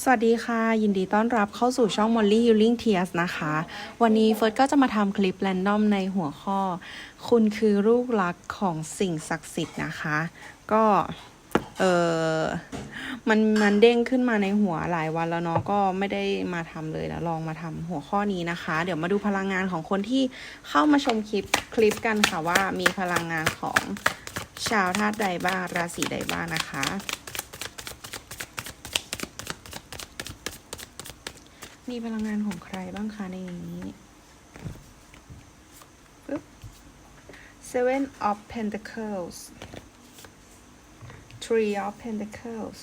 สวัสดีค่ะ ยินดีต้อนรับเข้าสู่ช่อง Molly Healing Tears นะคะ วันนี้เฟิร์สก็จะมาทำคลิปแรนดอมในหัวข้อ คุณคือลูกรักของสิ่งศักดิ์สิทธิ์นะคะ ก็ เออมันมันเด้งขึ้นมาในหัวหลายวันแล้วเนาะก็ไม่ได้มาทำเลยแล้วลองมาทำหัวข้อนี้นะคะ เดี๋ยวมาดูพลังงานของคนที่เข้ามาชมคลิปคลิปกันค่ะว่ามีพลังงานของชาวธาตุใดบ้างราศีใดบ้างนะคะ มีพลังงานของใครบ้างคะในนี้ปึ๊บ Seven of Pentacles Three of Pentacles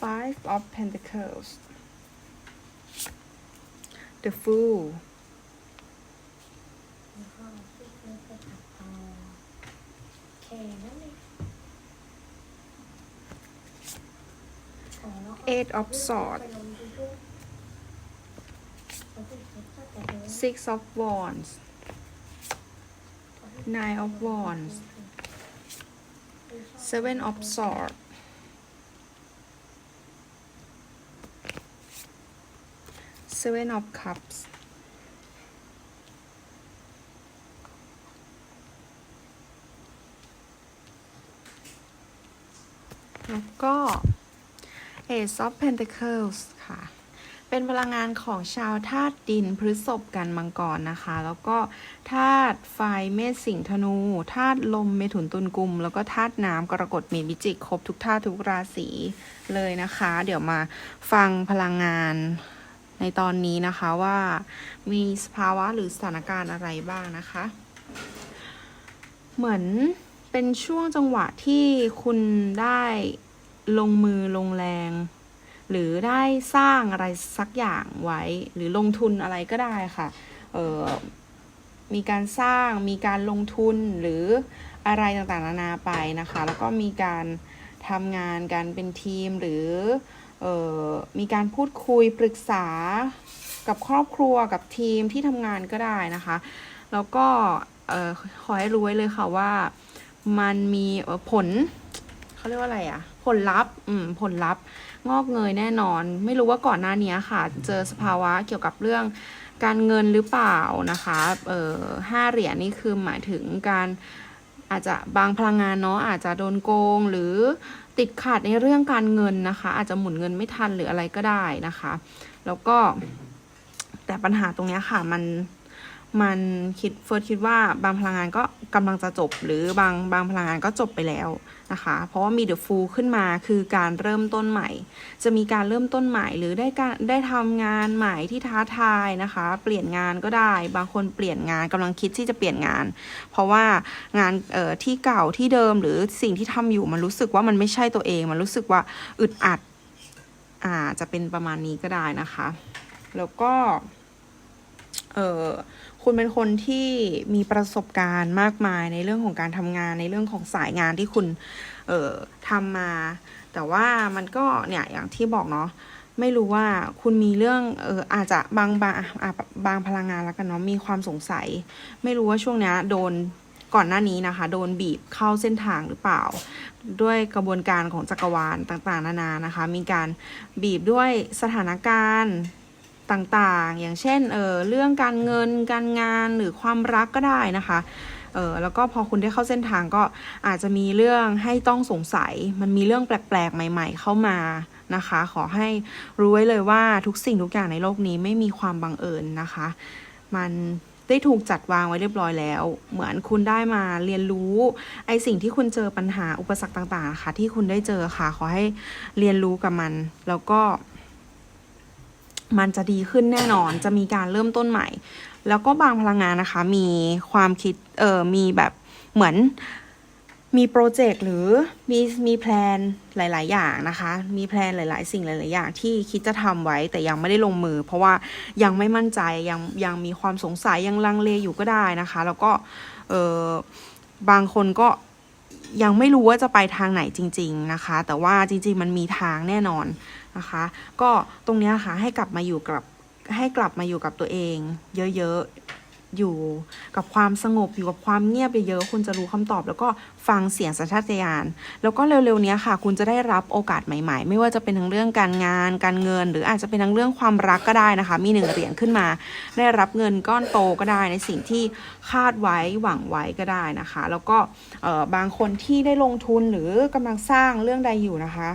Five of Pentacles The Fool แล้วก็ที่เคนั่นเอง Eight of Swords. Six of Wands. Nine of Wands. Seven of Swords. Seven of Cups. Go. Ace of Pentacles ค่ะ เป็นพลังงานของชาวธาตุดินพฤษภกันมังกรนะคะ แล้วก็ธาตุไฟเมษสิงธนูธาตุลมเมถุนตุลกุม แล้วก็ธาตุน้ำกรกฎมีนพิจิกครบทุกธาตุทุกราศีเลยนะคะ เดี๋ยวมาฟังพลังงานในตอนนี้นะคะว่ามีสภาวะหรือสถานการณ์อะไรบ้างนะคะ เหมือนเป็นช่วงจังหวะที่คุณได้ ลงมือลงแรง หรือได้สร้างอะไรสักอย่างไว้ หรือลงทุนอะไรก็ได้ค่ะเออมีการสร้างมีการลงทุนหรืออะไรต่างๆนานาไปนะคะ แล้วก็มีการทำงานกันเป็นทีมหรือเออมีการพูดคุยปรึกษากับครอบครัวกับทีมที่ทำงานก็ได้นะคะ แล้วก็เออขอให้รู้ไว้เลยค่ะว่ามันมีผล เขาเรียกว่าอะไรอะผลลัพธ์อืมผลลัพธ์งอกเงยแน่นอน ไม่รู้ว่าก่อนหน้านี้ค่ะ เจอสภาวะเกี่ยวกับเรื่องการเงินหรือเปล่านะคะเอ่อห้าเหรียญนี่คือหมายถึงการอาจจะบางพลังงานเนาะอาจจะโดนโกงหรือติดขัดในเรื่องการเงินนะคะ อาจจะหมุนเงินไม่ทันหรืออะไรก็ได้นะคะ แล้วก็แต่ปัญหาตรงนี้ค่ะมัน มันคิดเฟิร์สคิดว่าบางพลังงานก็กำลังจะจบ หรือบางบางพลังงานก็จบไปแล้วนะคะ เพราะว่ามีเดอะฟูลขึ้นมาคือการเริ่มต้นใหม่ จะมีการเริ่มต้นใหม่ หรือได้การได้ทำงานใหม่ที่ท้าทายนะคะ เปลี่ยนงานก็ได้ บางคนเปลี่ยนงานกำลังคิดที่จะเปลี่ยนงาน เพราะว่างานเอ่อที่เก่าที่เดิมหรือสิ่งที่ทำอยู่มันรู้สึกว่ามันไม่ใช่ตัวเอง มันรู้สึกว่าอึดอัดอ่าจะเป็นประมาณนี้ก็ได้นะคะ แล้วก็เอ่อ คุณเป็นคนที่มีประสบการณ์มากมายในเรื่องของการทำงานในเรื่องของสายงานที่คุณเอ่อทำมา แต่ว่ามันก็เนี่ยอย่างที่บอกเนาะไม่รู้ว่าคุณมีเรื่องเอออาจจะบางบางบางพลังงานแล้วกันเนาะมีความสงสัย ไม่รู้ว่าช่วงนี้โดนก่อนหน้านี้นะคะ โดนบีบเข้าเส้นทางหรือเปล่า ด้วยกระบวนการของจักรวาลต่างๆ นานานะคะ มีการบีบด้วยสถานการณ์ ต่างๆ อย่างเช่นเออเรื่องการเงินการงานหรือความรักก็ได้นะคะเออแล้วก็พอคุณได้เข้าเส้นทางก็อาจจะมีเรื่องให้ต้องสงสัย มันมีเรื่องแปลกๆ ใหม่ ๆ เข้ามานะคะ ขอให้รู้ไว้เลยว่าทุกสิ่งทุกอย่างในโลกนี้ไม่มีความบังเอิญนะคะ มันได้ถูกจัดวางไว้เรียบร้อยแล้ว เหมือนคุณได้มาเรียนรู้ไอสิ่งที่คุณเจอปัญหาอุปสรรคต่างๆนะคะที่คุณได้เจอค่ะ ขอให้เรียนรู้กับมัน แล้วก็ มันจะดีขึ้นแน่นอน จะมีการเริ่มต้นใหม่ แล้วก็บางพลังงานนะคะ มีความคิด เออมีแบบเหมือนมีโปรเจกต์หรือมีมีแพลนหลาย ๆ อย่างนะคะ มีแพลนหลาย ๆ สิ่งหลาย ๆ อย่างที่คิดจะทำไว้แต่ยังไม่ได้ลงมือ เพราะว่ายังไม่มั่นใจยังยังมีความสงสัยยังลังเลอยู่ก็ได้นะคะ แล้วก็เออบางคนก็ยังไม่รู้ว่าจะไปทางไหนจริง ๆ นะคะ แต่ว่าจริง ๆ มันมีทางแน่นอน นะคะ ก็ตรงนี้ค่ะให้กลับมาอยู่กับให้กลับมาอยู่กับตัวเอง เยอะๆ อยู่กับความสงบอยู่กับความเงียบเยอะๆ คุณจะรู้คำตอบ แล้วก็ฟังเสียงสัญชาตญาณ แล้วก็เร็วๆนี้ค่ะ คุณจะได้รับโอกาสใหม่ ๆ ไม่ว่าจะเป็นทั้งเรื่องการงาน การเงิน หรืออาจจะเป็นทั้งเรื่องความรักก็ได้นะคะ มีหนึ่งเหรียญขึ้นมา ได้รับเงินก้อนโตก็ได้ในสิ่งที่คาดไว้หวังไว้ก็ได้นะคะ แล้วก็บางคนที่ได้ลงทุนหรือกำลังสร้างเรื่องใดอยู่นะคะ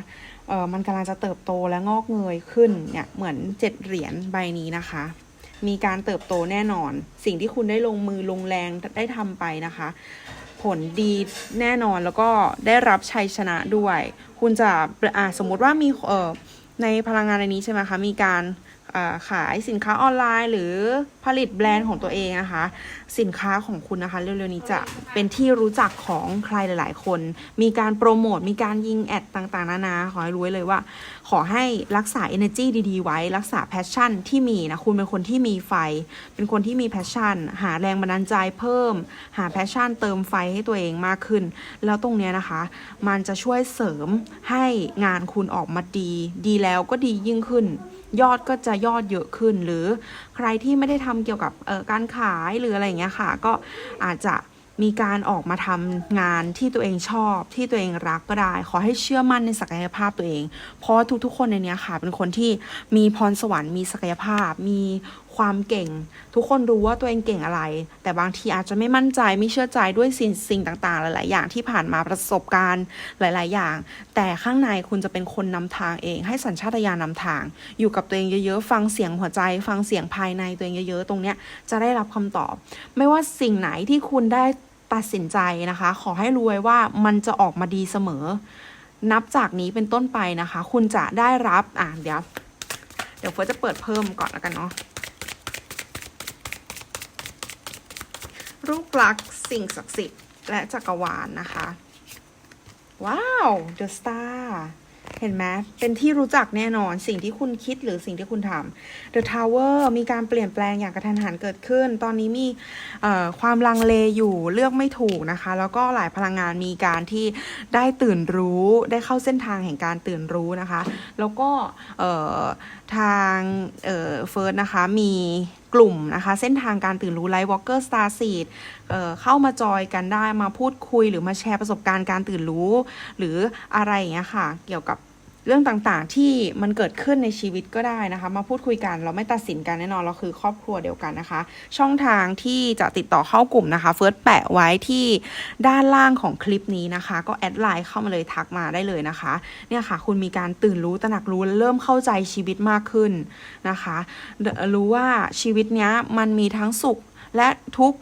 เออมันกำลังจะเติบโตและงอกเงยขึ้นเนี่ยเหมือนเจ็ดเหรียญใบนี้นะคะ มีการเติบโตแน่นอน สิ่งที่คุณได้ลงมือลงแรงได้ทำไปนะคะ ผลดีแน่นอนแล้วก็ได้รับชัยชนะด้วย คุณจะอ่าสมมติว่ามีเอ่อในพลังงานในนี้ใช่ไหมคะมีการ ขายสินค้าออนไลน์ หรือผลิตแบรนด์ของตัวเองนะคะ สินค้าของคุณนะคะ เร็วๆนี้จะเป็นที่รู้จักของใครหลาย ๆ คน มีการโปรโมทมีการยิงแอดต่างๆ นานาขอให้รู้ไว้เลยว่า ขอให้รักษา energy ดีๆ ไว้ รักษา passion ที่มีนะ คุณเป็นคนที่มีไฟ เป็นคนที่มี passion หาแรงบันดาลใจเพิ่ม หา passion เติมไฟให้ตัวเองมากขึ้น แล้วตรงเนี้ยนะคะ มันจะช่วยเสริมให้งานคุณออกมาดี ดีแล้วก็ดียิ่งขึ้น ยอดก็จะยอดเยอะขึ้น หรือใครที่ไม่ได้ทำเกี่ยวกับการขายหรืออะไรอย่างเงี้ยค่ะ ก็อาจจะ มีการออกมาทำงานที่ตัวเองชอบที่ตัวเองรักก็ได้ ขอให้เชื่อมั่นในศักยภาพตัวเอง เพราะทุกๆ คนในนี้ค่ะ เป็นคนที่มีพรสวรรค์มีศักยภาพ มีความเก่ง ทุกคนรู้ว่าตัวเองเก่งอะไร แต่บางทีอาจจะไม่มั่นใจไม่เชื่อใจด้วยสิ่งสิ่งต่างๆ หลาย ๆ อย่างที่ผ่านมาประสบการณ์หลาย ๆ อย่าง แต่ข้างในคุณจะเป็นคนนำทางเอง ให้สัญชาตญาณนำทาง อยู่กับตัวเองเยอะๆฟังเสียงหัวใจ ฟังเสียงภายในตัวเองเยอะๆตรงเนี้ยจะได้รับคำตอบ ไม่ว่าสิ่งไหนที่คุณได้ ตัดสินใจนะคะ ขอให้รู้ไว้ว่ามันจะออกมาดีเสมอ นับจากนี้เป็นต้นไปนะคะ คุณจะได้รับอะเดี๋ยว เดี๋ยวเฟิร์สจะเปิดเพิ่มก่อนแล้วกันเนาะรูปลักษณ์สิ่งศักดิ์สิทธิ์และจักรวาลนะคะ ว้าว The Star เห็นไหมเป็นที่รู้จักแน่นอนสิ่งที่คุณคิดหรือสิ่งที่คุณทำ The Tower มีการเปลี่ยนแปลงอย่างกระทันหันเกิดขึ้น ตอนนี้มีความลังเลอยู่เลือกไม่ถูกนะคะ แล้วก็หลายพลังงานมีการที่ได้ตื่นรู้ได้เข้าเส้นทางแห่งการตื่นรู้นะคะ แล้วก็ทางเฟิร์สนะคะมีกลุ่มนะคะ เส้นทางการตื่นรู้ Light Walker Star Seed เอ่อเข้ามาจอยกันได้มาพูดคุยหรือมาแชร์ประสบการณ์การตื่นรู้ หรืออะไรอย่างเงี้ยค่ะ เกี่ยวกับ เรื่องต่างๆที่มันเกิดขึ้นในชีวิตก็ได้นะคะ มาพูดคุยกันเราไม่ตัดสินกันแน่นอนเราคือครอบครัวเดียวกันนะคะ ช่องทางที่จะติดต่อเข้ากลุ่มนะคะ เฟิร์สแปะไว้ที่ด้านล่างของคลิปนี้นะคะ ก็แอดไลน์เข้ามาเลยทักมาได้เลยนะคะเนี่ยค่ะ คุณมีการตื่นรู้ตระหนักรู้เริ่มเข้าใจชีวิตมากขึ้นนะคะเดรู้ว่าชีวิตเนี้ยมันมีทั้งสุขและทุกข์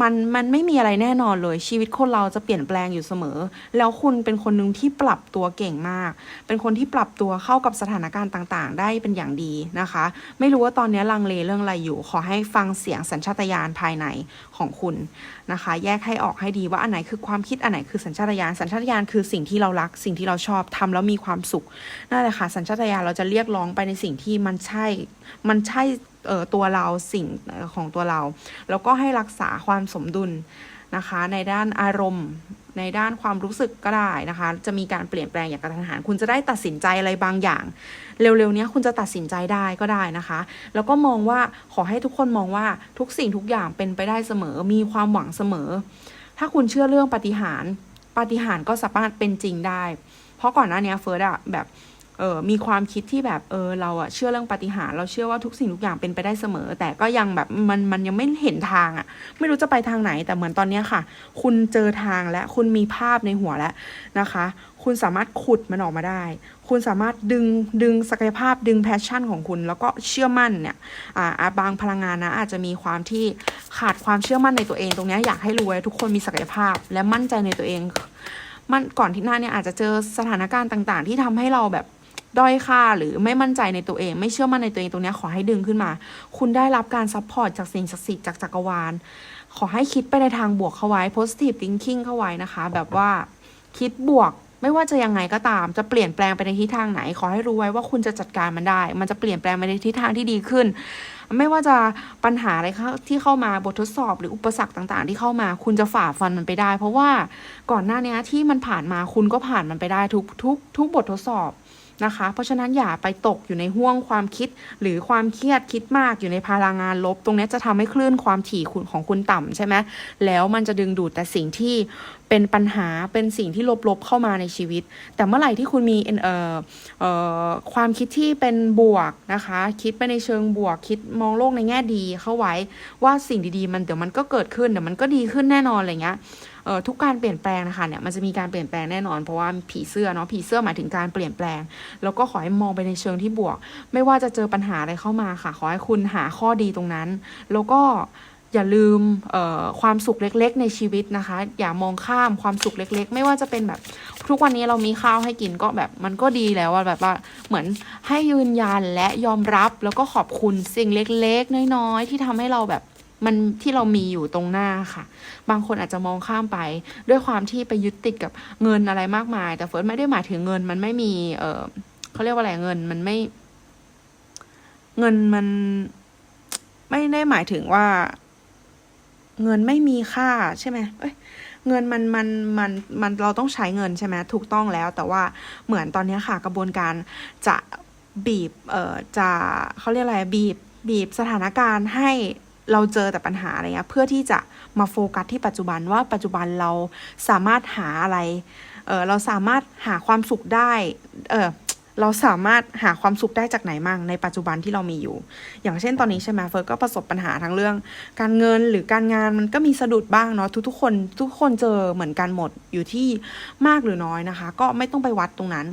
มันมันไม่มีอะไรแน่นอนเลยชีวิตคนเราจะเปลี่ยนแปลงอยู่เสมอ แล้วคุณเป็นคนหนึ่งที่ปรับตัวเก่งมาก เป็นคนที่ปรับตัวเข้ากับสถานการณ์ต่าง ๆ ได้เป็นอย่างดีนะคะ ไม่รู้ว่าตอนนี้ลังเลเรื่องอะไรอยู่ ขอให้ฟังเสียงสัญชาตญาณภายในของคุณนะคะ แยกให้ออกให้ดีว่าอันไหนคือความคิดอันไหนคือสัญชาตญาณสัญชาตญาณคือสิ่งที่เรารัก สิ่งที่เราชอบทำแล้วมีความสุขนั่นแหละค่ะสัญชาตญาณเราจะเรียกร้องไปในสิ่งที่มันใช่ มันใช่ ตัวเราสิ่งของตัวเรา แล้วก็ให้รักษาความสมดุลนะคะ ในด้านอารมณ์ ในด้านความรู้สึกก็ได้นะคะ จะมีการเปลี่ยนแปลงอย่างกระทันหันคุณจะได้ตัดสินใจอะไรบางอย่าง เร็วๆนี้คุณจะตัดสินใจได้ก็ได้นะคะ แล้วก็มองว่าขอให้ทุกคนมองว่าทุกสิ่งทุกอย่างเป็นไปได้เสมอมีความหวังเสมอ ถ้าคุณเชื่อเรื่องปาฏิหารปาฏิหารก็สามารถเป็นจริงได้ เพราะก่อนหน้านี้เฟิร์สอะแบบ เออมีความคิดที่แบบเออเราอะเชื่อเรื่องปฏิหารเราเชื่อว่าทุกสิ่งทุกอย่างเป็นไปได้เสมอ แต่ก็ยังแบบมันมันยังไม่เห็นทางอะไม่รู้จะไปทางไหน แต่เหมือนตอนเนี้ยค่ะ คุณเจอทางและคุณมีภาพในหัวแล้วนะคะ คุณสามารถขุดมันออกมาได้ คุณสามารถดึงดึงศักยภาพดึงแพชชั่นของคุณ แล้วก็เชื่อมั่นเนี่ยอ่าบางพลังงานนะอาจจะมีความที่ขาดความเชื่อมั่นในตัวเอง ตรงเนี้ยอยากให้รู้ไว้ทุกคนมีศักยภาพและมั่นใจในตัวเองมันก่อนที่หน้าเนี่ยอาจจะเจอสถานการณ์ต่าง ๆ ที่ทำให้เราแบบ ด้อยค่าหรือไม่มั่นใจในตัวเอง ไม่เชื่อมั่นในตัวเองตรงนี้ขอให้ดึงขึ้นมา คุณได้รับการซัพพอร์ตจากสิ่งศักดิ์สิทธิ์จากจักรวาล ขอให้คิดไปในทางบวกเข้าไว้ positive thinking เข้าไว้นะคะ แบบว่าคิดบวกไม่ว่าจะยังไงก็ตามจะเปลี่ยนแปลงไปในทิศทางไหน ขอให้รู้ไว้ว่าคุณจะจัดการมันได้ มันจะเปลี่ยนแปลงไปในทิศทางที่ดีขึ้น ไม่ว่าจะปัญหาอะไรที่เข้ามาบททดสอบหรืออุปสรรคต่างๆ ที่เข้ามา คุณจะฝ่าฟันมันไปได้ เพราะว่าก่อนหน้านี้ที่มันผ่านมาคุณก็ผ่านมันไปได้ทุกทุกทุกบททดสอบ นะคะ เพราะฉะนั้นอย่าไปตกอยู่ในห่วงความคิด หรือความเครียดคิดมากอยู่ในพลังงานลบ ตรงนี้จะทำให้คลื่นความถี่คุณของคุณต่ำใช่ไหมแล้วมันจะดึงดูดแต่สิ่งที่เป็นปัญหาเป็นสิ่งที่ลบๆเข้ามาในชีวิต แต่เมื่อไหร่ที่คุณมีเอ่อเอ่อความคิดที่เป็นบวกนะคะ คิดไปในเชิงบวก คิดมองโลกในแง่ดีเข้าไว้ว่าสิ่งดีๆ มันเดี๋ยวมันก็เกิดขึ้นเดี๋ยวมันก็ดีขึ้นแน่นอนอะไรเงี้ย ทุกการเปลี่ยนแปลงนะคะเนี่ยมันจะมีการเปลี่ยนแปลงแน่นอนเพราะว่าผีเสื้อเนาะผีเสื้อหมายถึงการเปลี่ยนแปลง แล้วก็ขอให้มองไปในเชิงที่บวก ไม่ว่าจะเจอปัญหาอะไรเข้ามาค่ะ ขอให้คุณหาข้อดีตรงนั้น แล้วก็อย่าลืมความสุขเล็กๆ ในชีวิตนะคะ อย่ามองข้ามความสุขเล็ก ๆ ไม่ว่าจะเป็นแบบ ทุกวันนี้เรามีข้าวให้กินก็แบบมันก็ดีแล้วอะแบบว่าเหมือนให้ยืนยันและยอมรับแล้วก็ขอบคุณสิ่งเล็กๆ น้อยๆ ที่ทำให้เราแบบ มันที่เรามีอยู่ตรงหน้าค่ะ บางคนอาจจะมองข้ามไป ด้วยความที่ไปยึดติดกับเงินอะไรมากมาย แต่เฟิร์สไม่ได้หมายถึงเงินมันไม่มีเออเขาเรียกว่าอะไรเงินมันไม่ เงินมันไม่ได้หมายถึงว่า เงินไม่มีค่าใช่ไหมเอ้ยเงินมันมันมันมันเราต้องใช้เงินใช่ไหมถูกต้องแล้ว แต่ว่าเหมือนตอนนี้ค่ะ กระบวนการจะบีบ เอ่อจะเขาเรียกอะไรบีบ บีบสถานการณ์ให้ เราเจอแต่ปัญหาอะไรเงี้ยเพื่อที่จะมาโฟกัสที่ปัจจุบันว่าปัจจุบันเราสามารถหาอะไรเออเราสามารถหาความสุขได้เออเราสามารถหาความสุขได้จากไหนมั่งในปัจจุบันที่เรามีอยู่ อย่างเช่นตอนนี้ใช่ไหมเฟิร์สก็ประสบปัญหาทั้งเรื่อง การเงินหรือการงานมันก็มีสะดุดบ้างเนาะทุกๆคนทุกคนเจอเหมือนกันหมดอยู่ที่มากหรือน้อยนะคะ ก็ไม่ต้องไปวัดตรงนั้น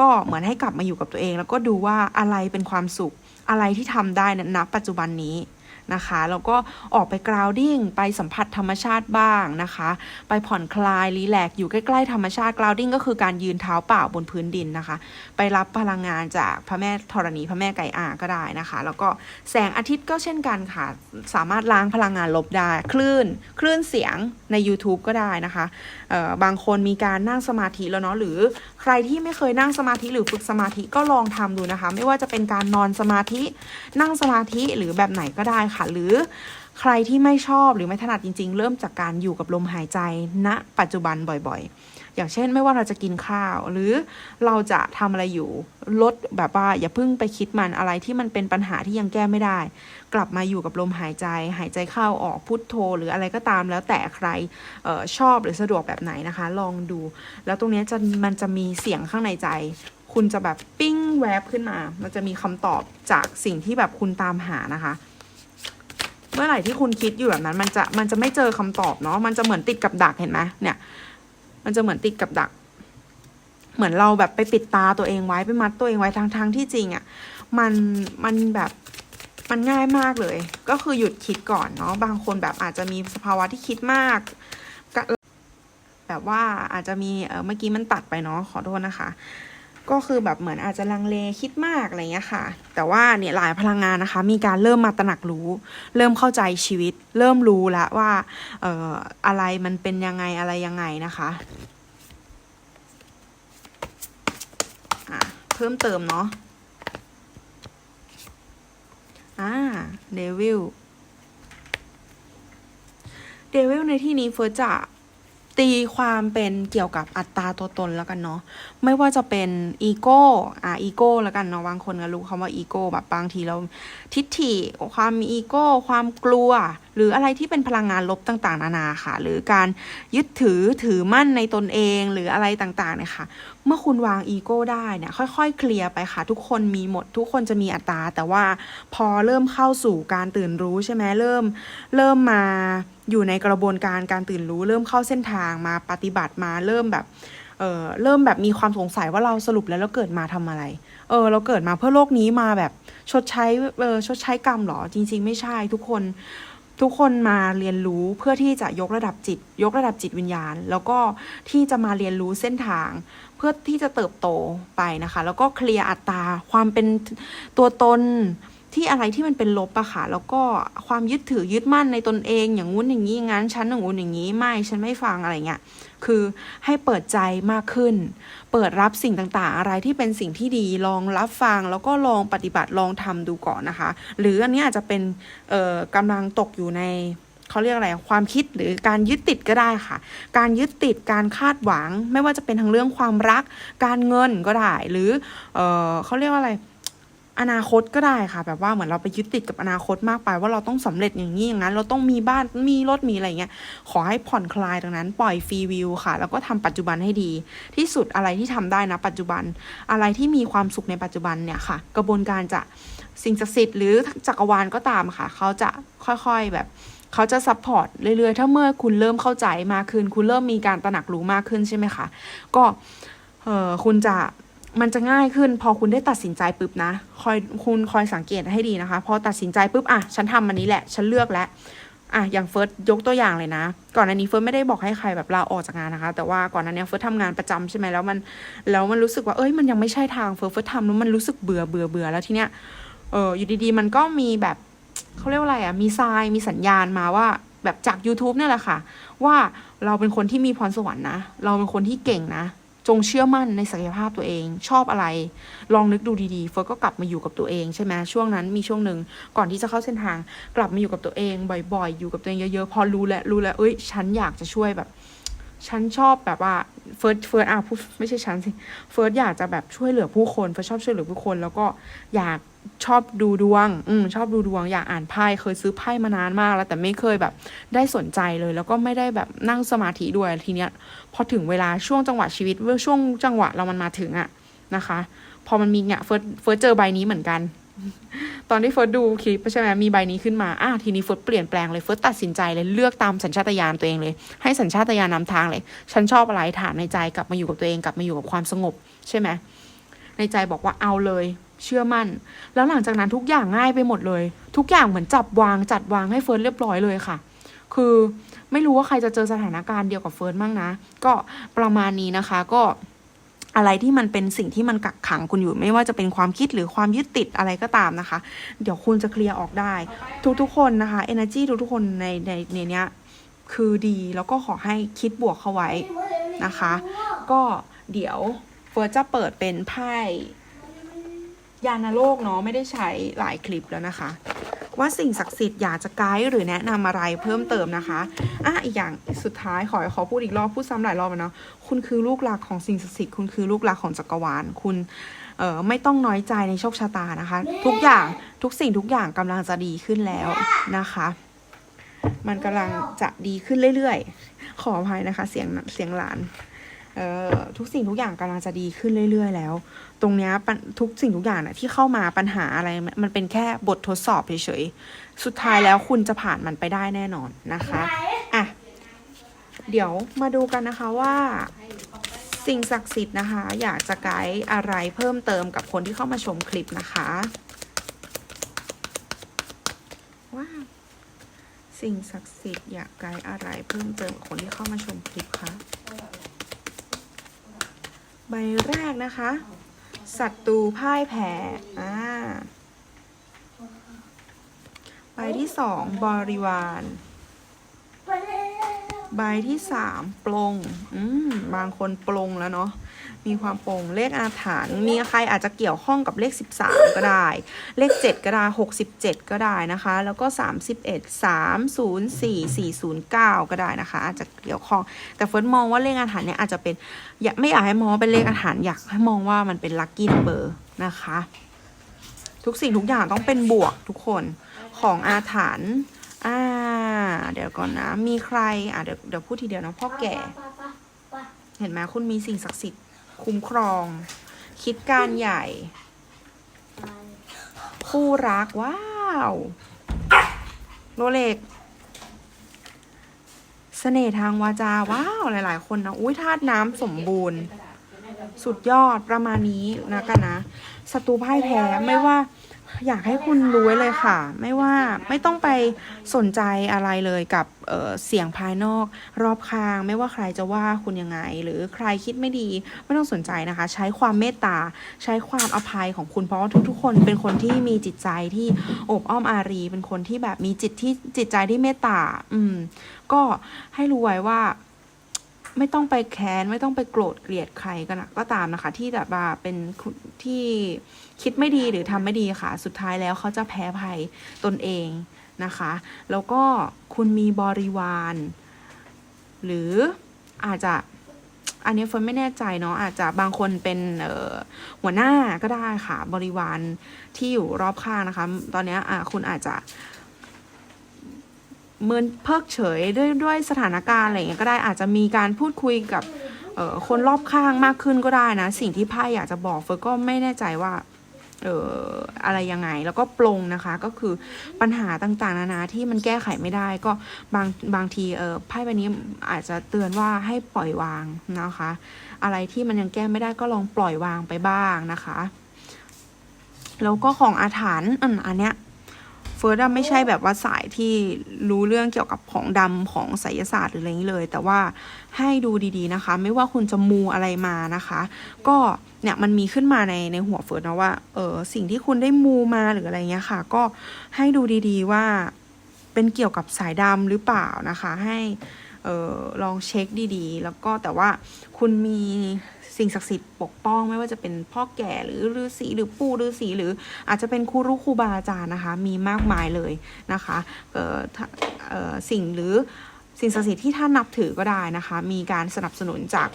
ก็เหมือนให้กลับมาอยู่กับตัวเอง แล้วก็ดูว่าอะไรเป็นความสุขอะไรที่ทำได้ณณปัจจุบันนี้ นะคะแล้วก็ออกไปกราวดิ้งไปสัมผัสธรรมชาติบ้างนะคะ ไปผ่อนคลายรีแลกอยู่ใกล้ๆธรรมชาติกราวดิ้งก็คือการยืนเท้าเปล่าบนพื้นดินนะคะ ไปรับพลังงานจากพระแม่ธรณีพระแม่ไก่อาก็ได้นะคะ แล้วก็แสงอาทิตย์ก็เช่นกันค่ะ สามารถล้างพลังงานลบได้ คลื่น คลื่นเสียงใน YouTube ก็ได้นะคะบางคนมีการนั่งสมาธิแล้วเนาะหรือใครที่ไม่เคยนั่งสมาธิหรือฝึกสมาธิก็ลองทำดูนะคะ ไม่ว่าจะเป็นการนอนสมาธินั่งสมาธิหรือแบบไหนก็ได้ค่ะ หรือใครที่ไม่ชอบหรือไม่ถนัดจริง ๆ เริ่มจากการอยู่กับลมหายใจณปัจจุบันบ่อยๆ อย่างเช่นไม่ว่าเราจะกินข้าว หรือเราจะทำอะไรอยู่ลดแบบว่าอย่าเพิ่งไปคิดมันอะไรที่มันเป็นปัญหาที่ยังแก้ไม่ได้ กลับมาอยู่กับลมหายใจ หายใจเข้าออกพุทโธ หรืออะไรก็ตามแล้วแต่ใครออชอบหรือสะดวกแบบไหนนะคะ ลองดู แล้วตรงนี้จะมันจะมีเสียงข้างในใจ คุณจะแบบปิ้งแวบขึ้นมา มันจะมีคำตอบจากสิ่งที่แบบคุณตามหานะคะ มื่อไหร่ที่คุณคิดอยู่แบบนั้น มันจะมันจะไม่เจอคำตอบเนาะมันจะเหมือนติดกับดักเห็นไหมเนี่ย มันจะเหมือนติดกับดัก เหมือนเราแบบไปปิดตาตัวเองไว้ไปมัดตัวเองไว้ทางทางที่จริงอะ่ะมันมันแบบมันง่ายมากเลย ก็คือหยุดคิดก่อนเนาะบางคนแบบอาจจะมีสภาวะที่คิดมากแบบว่าอาจจะมีเออเมื่อกี้มันตัดไปเนาะขอโทษนะคะ ก็คือแบบเหมือนอาจจะลังเลคิดมากอะไรเงี้ยค่ะ แต่ว่าเนี่ยหลายพลังงานนะคะ มีการเริ่มมาตระหนักรู้ เริ่มเข้าใจชีวิต เริ่มรู้แล้วว่าเอ่ออะไรมันเป็นยังไงอะไรยังไงนะคะอะเพิ่มเติมเนาะอ่าเดวิลเดวิลในที่นี้เฟิร์สจะ ตีความเป็นเกี่ยวกับอัตราตัวตนแล้วกันเนาะไม่ว่าจะเป็นอีโก้อ่าอีโก้แล้วกันเนาะบางคนก็รู้คำว่าอีโก้แบบบางทีเราทิฏฐิความมีอีโก้ ความกลัวหรืออะไรที่เป็นพลังงานลบต่างๆ นานาค่ะ หรือการยึดถือถือมั่นในตนเองหรืออะไรต่างๆเนี่ยค่ะ เมื่อคุณวางอีโก้ได้เนี่ยค่อยๆ เคลียร์ไปค่ะ ทุกคนมีหมดทุกคนจะมีอัตรา แต่ว่าพอเริ่มเข้าสู่การตื่นรู้ใช่ไหมเริ่ม เริ่มมาอยู่ในกระบวนการการตื่นรู้ เริ่มเข้าเส้นทางมาปฏิบัติมาเริ่มแบบเออเริ่มแบบมีความสงสัยว่าเราสรุปแล้วเราเกิดมาทำอะไร เออ เราเกิดมาเพื่อโลกนี้มาแบบชดใช้เออชดใช้กรรมเหรอจริง ๆ ไม่ใช่ทุกคน ทุกคนมาเรียนรู้เพื่อที่จะยกระดับจิต ยกระดับจิตวิญญาณ แล้วก็ที่จะมาเรียนรู้เส้นทาง เพื่อที่จะเติบโตไปนะคะ แล้วก็เคลียร์อัตราความเป็นตัวตน ที่อะไรที่มันเป็นลบอะค่ะ แล้วก็ความยึดถือยึดมั่นในตนเอง อย่างงู้นอย่างนี้งั้นฉันอย่างงู้นอย่างนี้ไม่ฉันไม่ฟังอะไรเงี้ยคือให้เปิดใจมากขึ้น เปิดรับสิ่งต่างๆ อะไรที่เป็นสิ่งที่ดีลองรับฟัง แล้วก็ลองปฏิบัติลองทำดูก่อนนะคะ หรืออันนี้อาจจะเป็นเอ่อกำลังตกอยู่ในเขาเรียกอะไรความคิดหรือการยึดติดก็ได้ค่ะ การยึดติดการคาดหวัง ไม่ว่าจะเป็นทั้งเรื่องความรัก การเงินก็ได้ หรือเออเขาเรียกว่าอะไร อนาคตก็ได้ค่ะ แบบว่าเหมือนเราไปยึดติดกับอนาคตมากไป ว่าเราต้องสำเร็จอย่างนี้อย่างนั้น เราต้องมีบ้านมีรถมีอะไรเงี้ยขอให้ผ่อนคลายตรงนั้น ปล่อยฟรีวิวค่ะ แล้วก็ทำปัจจุบันให้ดี ที่สุดอะไรที่ทำได้นะ ปัจจุบันอะไรที่มีความสุขในปัจจุบันเนี่ยค่ะ กระบวนการจะสิ่งศักดิ์สิทธิ์หรือจักรวาลก็ตามค่ะ เขาจะค่อยๆแบบเขาจะซัพพอร์ตเรื่อยๆ ถ้าเมื่อคุณเริ่มเข้าใจมากขึ้น คุณเริ่มมีการตระหนักรู้มากขึ้นใช่ไหมคะ ก็เออคุณจะ มันจะง่ายขึ้นพอคุณได้ตัดสินใจปุ๊บนะ คอยคุณคอยสังเกตให้ดีนะคะ พอตัดสินใจปุ๊บอะฉันทำอันนี้แหละ ฉันเลือกแล้วอะอย่างเฟิร์สยกตัวอย่างเลยนะ ก่อนอันนี้เฟิร์สไม่ได้บอกให้ใครแบบลาออกจากงานนะคะ แต่ว่าก่อนอันนี้เฟิร์สทำงานประจำใช่ไหมแล้วมันแล้วมันรู้สึกว่าเอ้ยมันยังไม่ใช่ทางเฟิร์สเฟิร์สทำแล้วมันรู้สึกเบื่อเบื่อเบื่อแล้วทีเนี้ยเอออยู่ดีๆ มันก็มีแบบเขาเรียกว่าอะไรอะมีทรายมีสัญญาณมาว่าแบบจาก YouTube เนี่ยแหละค่ะ ว่าเราเป็นคนที่มีพรสวรรค์นะ เราเป็นคนที่เก่งนะ จงเชื่อมั่นในศักยภาพตัวเอง ชอบอะไร ลองนึกดูดีๆเฟิร์สก็กลับมาอยู่กับตัวเองใช่ไหมช่วงนั้นมีช่วงหนึ่งก่อนที่จะเข้าเส้นทาง กลับมาอยู่กับตัวเอง บ่อย ๆ อยู่กับตัวเองเยอะๆพอรู้แล้วรู้แล้วเอ้ย ฉันอยากจะช่วยแบบ ฉันชอบแบบว่าเฟิร์สเฟิร์สอะไม่ใช่ฉันสิเฟิร์สอยากจะแบบช่วยเหลือผู้คนเฟิร์สชอบช่วยเหลือผู้คน แล้วก็อยาก ชอบดูดวง อืมชอบดูดวง อยากอ่านไพ่ เคยซื้อไพ่มานานมากแล้ว แต่ไม่เคยแบบได้สนใจเลย แล้วก็ไม่ได้แบบนั่งสมาธิด้วย ทีเนี้ย พอถึงเวลาช่วงจังหวะชีวิตเมื่อช่วงจังหวะเรามันมาถึงอะนะคะ พอมันมีเนี่ยเฟิร์สเฟิร์สเจอใบนี้เหมือนกัน ตอนที่เฟิร์สดูคลิปใช่ไหมมีใบนี้ขึ้นมา อะทีนี้เฟิร์สเปลี่ยนแปลงเลย เฟิร์สตัดสินใจเลย เลือกตามสัญชาตญาณตัวเองเลย ให้สัญชาตญาณนำทางเลย ฉันชอบอะไรถามในใจ กลับมาอยู่กับตัวเอง กลับมาอยู่กับความสงบ ใช่ไหม ในใจบอกว่าเอาเลย เชื่อมั่น แล้วหลังจากนั้นทุกอย่างง่ายไปหมดเลย ทุกอย่างเหมือนจับวางจัดวางให้เฟิร์สเรียบร้อยเลยค่ะ คือไม่รู้ว่าใครจะเจอสถานการณ์เดียวกับเฟิร์สบ้างนะ ก็ประมาณนี้นะคะก็อะไรที่มันเป็นสิ่งที่มันกักขังคุณอยู่ไม่ว่าจะเป็นความคิดหรือความยึดติดอะไรก็ตามนะคะ เดี๋ยวคุณจะเคลียร์ออกได้ ทุกๆคนนะคะ energy ทุกๆคนในในในเนี้ยคือดีแล้วก็ขอให้คิดบวกเข้าไว้นะคะ ก็เดี๋ยวเฟิร์สจะเปิดเป็นไพ่ ยานโลกเนาะไม่ได้ใช้หลายคลิปแล้วนะคะ ว่าสิ่งศักดิ์สิทธิ์อยากจะไกด์หรือแนะนำอะไรเพิ่มเติมนะคะอะอีกอย่างสุดท้ายขอขอพูดอีกรอบพูดซ้ำหลายรอบแล้วเนาะคุณคือลูกหลักของสิ่งศักดิ์สิทธิ์คุณคือลูกหลักของจักรวาลคุณเอ่อไม่ต้องน้อยใจในโชคชะตานะคะ ทุกอย่างทุกสิ่งทุกอย่างกำลังจะดีขึ้นแล้วนะคะ มันกำลังจะดีขึ้นเรื่อยๆ ขออภัยนะคะ เสียงเสียงหลาน ทุกสิ่งทุกอย่างกำลังจะดีขึ้นเรื่อยๆ แล้ว ตรงเนี้ยปัญทุกสิ่งทุกอย่างน่ะที่เข้ามาปัญหาอะไรมันมันเป็นแค่บททดสอบเฉยๆ สุดท้ายแล้วคุณจะผ่านมันไปได้แน่นอนนะคะอะเดี๋ยวมาดูกันนะคะว่า สิ่งศักดิ์สิทธิ์นะคะ อยากจะไกด์อะไรเพิ่มเติมกับคนที่เข้ามาชมคลิปนะคะว้าวสิ่งศักดิ์สิทธิ์อยากไกด์อะไรเพิ่มเติมกับคนที่เข้ามาชมคลิปคะ ใบแรกนะคะศัตรูพ่ายแพ้อ่าใบที่สองบริวาร ใบที่สามปลง อืม บางคนปลงแล้วเนาะ มีความโปลงเลขอาถรรพ์มีใครอาจจะเกี่ยวข้องกับเลข 13 ก็ได้ เลข 7 ก็ได้ 67 ก็ได้นะคะ แล้วก็ 31 304 409 ก็ได้นะคะ อาจจะเกี่ยวข้อง แต่เฟิร์สมองว่าเลขอาถรรพ์เนี่ยอาจจะเป็นอยากไม่อยากให้มองเป็นเลขอาถรรพ์อยากให้มองว่ามันเป็นลัคกี้นัมเบอร์นะคะ ทุกสิ่งทุกอย่างต้องเป็นบวกทุกคนของอาถรรพ์อ่า เดี๋ยวก่อนนะ มีใคร อ่าเดี๋ยวเดี๋ยวพูดทีเดียวนะพ่อแก่ เห็นไหมคุณมีสิ่งศักดิ์สิทธิ์ คุ้มครอง คิดการใหญ่ คู่รัก ว้าวโรเล็กเสน่ห์ทางวาจา ว้าว หลาย ๆ คนนะอุ้ยธาตุน้ำสมบูรณ์ สุดยอดประมาณนี้นะกันนะศัตรูพ่ายแพ้ไม่ว่า อยากให้คุณรู้ไว้เลยค่ะ ไม่ว่าไม่ต้องไปสนใจอะไรเลยกับเเสียงภายนอกรอบข้าง ไม่ว่าใครจะว่าคุณยังไง หรือใครคิดไม่ดี ไม่ต้องสนใจนะคะ ใช้ความเมตตาใช้ความอภัยของคุณเพราะว่าทุก ๆ คนเป็นคนที่มีจิตใจที่อบอ้อมอารี เป็นคนที่แบบมีจิตที่จิตใจที่เมตตาอืม ก็ให้รู้ไว้ว่า ไม่ต้องไปแค้นไม่ต้องไปโกรธเกลียดใครก็นะก็ตามนะคะ ที่แบบว่าเป็นที่คิดไม่ดีหรือทำไม่ดีค่ะ สุดท้ายแล้วเขาจะแพ้ภัยตนเองนะคะ แล้วก็คุณมีบริวาร หรืออาจจะอันนี้เฟิร์นไม่แน่ใจเนาะอาจจะบางคนเป็นหัวหน้าก็ได้ค่ะ บริวารที่อยู่รอบข้างนะคะ ตอนนี้คุณอาจจะ เมินเพิกเฉยด้วยด้วยสถานการณ์อะไรเงี้ยก็ได้อาจจะมีการพูดคุยกับเออคนรอบข้างมากขึ้นก็ได้นะ สิ่งที่ไพ่อยากจะบอกเฟิร์ก็ไม่แน่ใจว่าเอ่ออะไรยังไงแล้วก็ปลงนะคะก็คือปัญหาต่างๆ นานาที่มันแก้ไขไม่ได้ ก็บางบางทีเออไพ่ใบนี้อาจจะเตือนว่าให้ปล่อยวางนะคะ อะไรที่มันยังแก้ไม่ได้ก็ลองปล่อยวางไปบ้างนะคะ แล้วก็ของอาถรรพ์อันอันเนี้ย เฟิร์สไม่ใช่แบบว่าสายที่รู้เรื่องเกี่ยวกับของดำของไสยศาสตร์หรืออะไรนี้เลย แต่ว่าให้ดูดีๆนะคะ ไม่ว่าคุณจะมูอะไรมานะคะ ก็เนี่ยมันมีขึ้นมาในในหัวเฟิร์สนะว่าเออสิ่งที่คุณได้มูมาหรืออะไรเงี้ยค่ะ ก็ให้ดูดีๆว่าเป็นเกี่ยวกับสายดำหรือเปล่านะคะ ให้ เออลองเช็คดีๆ แล้วก็แต่ว่าคุณมีสิ่งศักดิ์สิทธิ์ปกป้องไม่ว่าจะเป็นพ่อแก่หรือฤาษีหรือปู่ฤาษีหรืออาจจะเป็นครูรู้ครูบาอาจารย์นะคะ มีมากมายเลยนะคะเออเออสิ่งหรือสิ่งศักดิ์สิทธิ์ที่ท่านนับถือก็ได้นะคะ มีการสนับสนุนจาก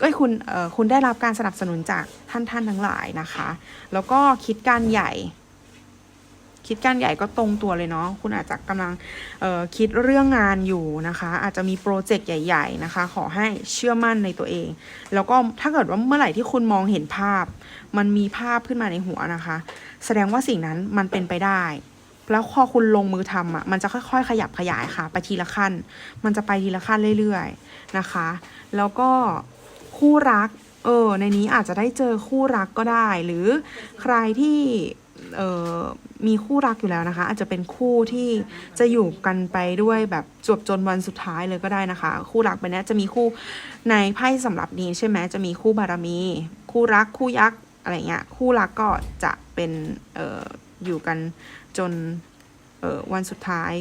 เอ้ยคุณเออคุณได้รับการสนับสนุนจากท่านท่านทั้งหลายนะคะ แล้วก็คิดการใหญ่ คิดการใหญ่ก็ตรงตัวเลยเนาะคุณอาจจะกำลังคิดเรื่องงานอยู่นะคะ อาจจะมีโปรเจกต์ใหญ่ ๆนะคะ ขอให้เชื่อมั่นในตัวเอง แล้วก็ถ้าเกิดว่าเมื่อไหร่ที่คุณมองเห็นภาพ มันมีภาพขึ้นมาในหัวนะคะ แสดงว่าสิ่งนั้นมันเป็นไปได้แล้วพอคุณลงมือทำอะ มันจะค่อยๆ ขยับขยายค่ะ ไปทีละขั้น มันจะไปทีละขั้นเรื่อยๆนะคะ แล้วก็คู่รัก เออ ในนี้อาจจะได้เจอคู่รักก็ได้ หรือใครที่ มีคู่รักอยู่แล้วนะคะ อาจจะเป็นคู่ที่จะอยู่กันไปด้วยแบบจวบจนวันสุดท้ายเลยก็ได้นะคะ คู่รักไปนี้จะมีคู่ในไพ่สำหรับนี้ใช่ไหมจะมีคู่บารมี คู่รักคู่ยักษ์อะไรเงี้ยคู่รักก็จะเป็นอออยู่กันจนวันสุดท้าย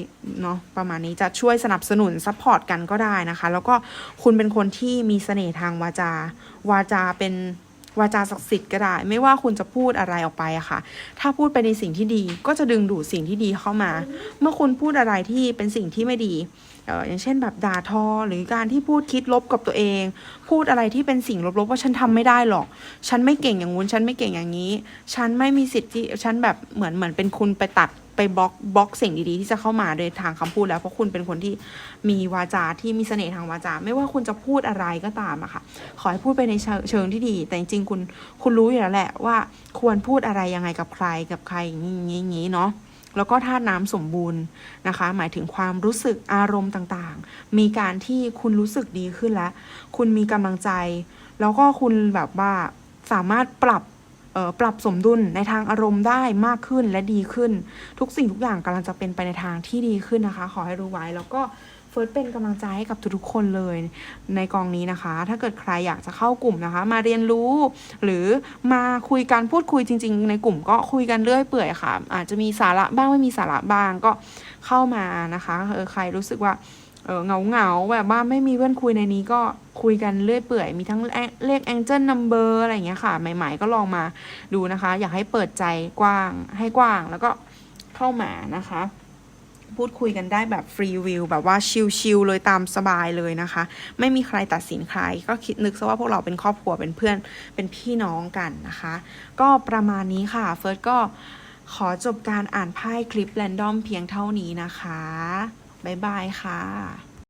เนาะประมาณนี้จะช่วยสนับสนุนซัพพอร์ตกันก็ได้นะคะ แล้วก็คุณเป็นคนที่มีเสน่ห์ทางวาจา วาจาเป็น วาจาศักดิ์สิทธิ์ก็ได้ ไม่ว่าคุณจะพูดอะไรออกไปอะค่ะ ถ้าพูดไปในสิ่งที่ดีก็จะดึงดูดสิ่งที่ดีเข้ามา เมื่อคุณพูดอะไรที่เป็นสิ่งที่ไม่ดีอย่างเช่นแบบด่าทอ หรือการที่พูดคิดลบกับตัวเอง พูดอะไรที่เป็นสิ่งลบๆว่าฉันทำไม่ได้หรอก ฉันไม่เก่งอย่างงู้นฉันไม่เก่งอย่างนี้ ฉันไม่มีสิทธิ์ที่ฉันแบบเหมือนเหมือนเป็นคุณไปตัด บล็อกบล็อกสิ่งดีๆ ที่จะเข้ามาโดยทางคำพูดแล้วเพราะคุณเป็นคนที่มีวาจาที่มีเสน่ห์ทางวาจา ไม่ว่าคุณจะพูดอะไรก็ตามอะค่ะ ขอให้พูดไปในเชิงที่ดี แต่จริงๆคุณคุณรู้อยู่แล้วแหละว่าควรพูดอะไรยังไงกับใครกับใครอย่างนี้อย่างนี้เนาะแล้วก็ธาตุน้ำสมบูรณ์นะคะ หมายถึงความรู้สึกอารมณ์ต่างๆ มีการที่คุณรู้สึกดีขึ้นแล้ว คุณมีกำลังใจ แล้วก็คุณแบบว่าสามารถปรับ ปรับสมดุลในทางอารมณ์ได้มากขึ้นและดีขึ้น ทุกสิ่งทุกอย่างกำลังจะเป็นไปในทางที่ดีขึ้นนะคะ ขอให้รู้ไว้แล้วก็เฟิร์สเป็นกำลังใจให้กับทุกๆคนเลยในกองนี้นะคะ ถ้าเกิดใครอยากจะเข้ากลุ่มนะคะ มาเรียนรู้ หรือมาคุยกันพูดคุยจริง ๆ ในกลุ่มก็คุยกันเรื่อยเปื่อยค่ะ อาจจะมีสาระบ้างไม่มีสาระบ้างก็เข้ามานะคะเออใครรู้สึกว่า เออเงาเงาๆแบบว่าไม่มีเพื่อนคุยในนี้ก็คุยกันเรื่อยเปื่อย มีทั้งเลข Angel Number อะไรอย่างเงี้ยค่ะ ใหม่ ๆ ก็ลองมาดูนะคะ อยากให้เปิดใจกว้างให้กว้างแล้วก็เข้ามานะคะ พูดคุยกันได้แบบฟรีวิวแบบว่าชิลๆเลยตามสบายเลยนะคะ ไม่มีใครตัดสินใคร ก็คิดนึกซะว่าพวกเราเป็นครอบครัวเป็นเพื่อนเป็นพี่น้องกันนะคะ ก็ประมาณนี้ค่ะเฟิร์สก็ขอจบการอ่านไพ่คลิปแรนดอมเพียงเท่านี้นะคะ บ๊ายบายค่ะ